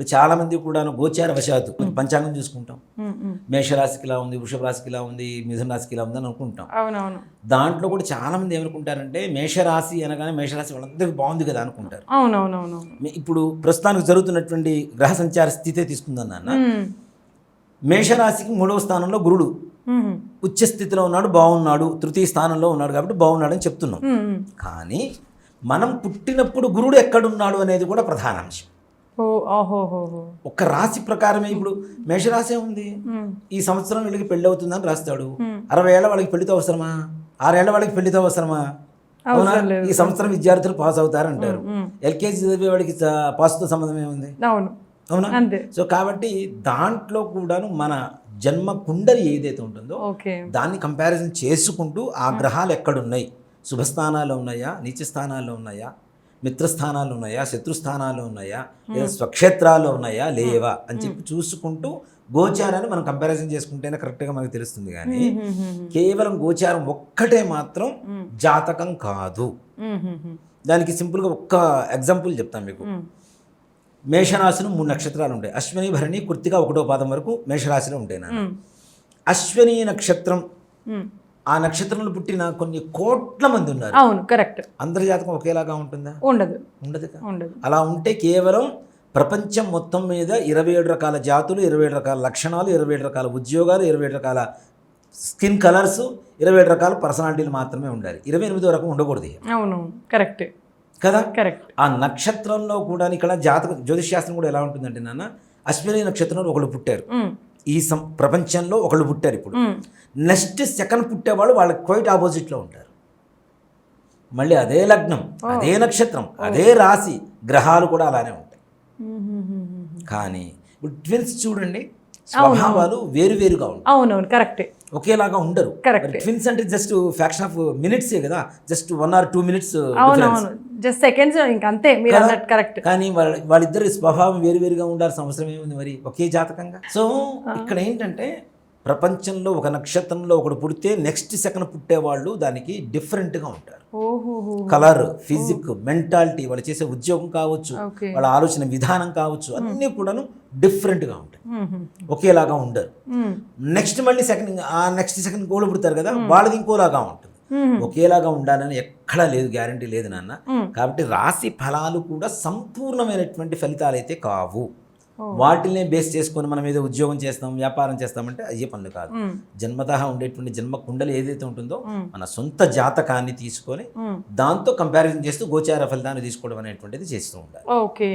ఇప్పుడు చాలా మంది కూడా గోచార వశాత్తు పంచాంగం చూసుకుంటాం. మేషరాశికి ఇలా ఉంది వృషభ రాశికి ఇలా ఉంది మిథున రాశికి ఇలా ఉంది అని అనుకుంటాం. అవునవును. దాంట్లో కూడా చాలా మంది ఏమనుకుంటారంటే మేషరాశి అనగానే మేషరాశి వాళ్ళందరికీ బాగుంది కదా అనుకుంటారు. అవునవునవును ఇప్పుడు ప్రస్తుతానికి జరుగుతున్నటువంటి గ్రహ సంచార స్థితే తీసుకుందాం నాన్న. మేషరాశికి మూడవ స్థానంలో గురుడు. ఉచ్చ స్థితిలో ఉన్నాడు బాగున్నాడు తృతీయ స్థానంలో ఉన్నాడు కాబట్టి బాగున్నాడు అని చెప్తున్నాం. కానీ మనం పుట్టినప్పుడు గురుడు ఎక్కడున్నాడు అనేది కూడా ప్రధాన అంశం. ఒక రాశి ప్రకారమే ఇప్పుడు మేషరాశి ఉంది ఈ సంవత్సరం వీళ్ళకి పెళ్ళి అవుతుందని రాస్తాడు. అరవై ఏళ్ళ వాళ్ళకి పెళ్ళితో అవసరమా? ఆరేళ్ళ వాళ్ళకి పెళ్ళితో అవసరమా? అవునా. ఈ సంవత్సరం విద్యార్థులు పాస్ అవుతారు అంటారు. ఎల్కేజీ చదివే వాడికి పాస్తో సంబంధం ఏముంది? అవును. సో కాబట్టి దాంట్లో కూడాను మన జన్మ కుండలి ఏదైతే ఉంటుందో దాన్ని కంపారిజన్ చేసుకుంటూ ఆ గ్రహాలు ఎక్కడున్నాయి? శుభస్థానాలు ఉన్నాయా? నీచ స్థానాల్లో ఉన్నాయా? మిత్రస్థానాలు ఉన్నాయా? శత్రుస్థానాలు ఉన్నాయా? లేదా స్వక్షేత్రాల్లో ఉన్నాయా? లేవా? అని చెప్పి చూసుకుంటూ గోచారాన్ని మనం కంపారిజన్ చేసుకుంటేనే కరెక్ట్గా మనకు తెలుస్తుంది కానీ కేవలం గోచారం ఒక్కటే మాత్రం. జాతకం కాదు. దానికి సింపుల్గా ఒక్క ఎగ్జాంపుల్ చెప్తాను మీకు. మేషరాశిలో మూడు నక్షత్రాలు ఉంటాయి. అశ్విని భరణి కృత్తిక ఒకటో పాదం వరకు మేషరాశిలో ఉంటాయి నాన్న. అశ్విని నక్షత్రం. ఆ నక్షత్రంలో పుట్టిన కొన్ని కోట్ల మంది ఉన్నారు. అవును కరెక్ట్ అందరి జాతకం ఒకేలాగా ఉంటుందా? ఉండదు. ఉండదు ఉండదు. అలా ఉంటే కేవలం ప్రపంచం మొత్తం మీద ఇరవై ఏడు రకాల జాతులు ఇరవై ఏడు రకాల లక్షణాలు ఇరవై ఏడు రకాల ఉద్యోగాలు ఇరవై ఏడు రకాల స్కిన్ కలర్స్ ఇరవై ఏడు రకాల పర్సనాలిటీలు మాత్రమే ఉండాలి. ఇరవై ఎనిమిదో రకం ఉండకూడదు. అవునవును కరెక్ట్ కదా? కరెక్ట్ ఆ నక్షత్రంలో కూడా ఇక్కడ జాతక జ్యోతిష్ శాస్త్రం కూడా ఎలా ఉంటుందంటే నాన్న అశ్విని నక్షత్రంలో ఒకళ్ళు పుట్టారు. ఈ సం ప్రపంచంలో ఒకళ్ళు పుట్టారు ఇప్పుడు. నెక్స్ట్ సెకండ్ పుట్టేవాళ్ళు వాళ్ళకి క్వైట్ ఆపోజిట్లో ఉంటారు. మళ్ళీ అదే లగ్నం అదే నక్షత్రం అదే రాశి గ్రహాలు కూడా అలానే ఉంటాయి. కానీ ఇప్పుడు ట్విన్స్ చూడండి స్వభావాలు వేరువేరుగా ఉంటాయి. అవునవును కరెక్టే. ఒకేలాగా ఉండరు. Correct. ట్విన్స్ అంటే జస్ట్ ఫ్యాక్షన్ ఆఫ్ మినిట్సే కదా just one or two minutes అవునవును జస్ట్ సెకండ్స్ ఇంక అంతే మీరు? అన్నట్టు కరెక్ట్. కానీ వాళ్ళ వాళ్ళిద్దరి స్వభావం వేరువేరుగా ఉండాల్సిన అవసరం ఏముంది మరి? ఒకే జాతకంగా? సో ఇక్కడ ఏంటంటే ప్రపంచంలో ఒక నక్షత్రంలో ఒకడు పుడితే నెక్స్ట్ సెకండ్ పుట్టేవాళ్ళు దానికి డిఫరెంట్గా ఉంటారు. కలర్ ఫిజిక్ మెంటాలిటీ వాళ్ళు చేసే ఉద్యోగం కావచ్చు వాళ్ళ ఆలోచన విధానం కావచ్చు అన్నీ కూడాను డిఫరెంట్గా ఉంటాయి. ఒకేలాగా ఉండరు. నెక్స్ట్ మళ్ళీ సెకండ్ ఆ నెక్స్ట్ సెకండ్ గోలు పుడతారు కదా వాళ్ళది ఇంకోలాగా ఉంటుంది. ఒకేలాగా ఉండాలని ఎక్కడా లేదు గ్యారంటీ లేదు నాన్న. కాబట్టి రాశి ఫలాలు కూడా సంపూర్ణమైనటువంటి ఫలితాలు అయితే కావు. వాటినే బేస్ చేసుకొని మనం ఏదో ఉద్యోగం చేస్తాం వ్యాపారం చేస్తామంటే అయ్యే పనులు కాదు. జన్మతహా ఉండేటువంటి జన్మ కుండలు ఏదైతే ఉంటుందో మన సొంత జాతకాన్ని తీసుకొని దాంతో కంపారిజన్ చేస్తూ గోచార ఫలితాన్ని తీసుకోవడం అనేటువంటిది చేస్తూ ఉండాలి. ఓకే.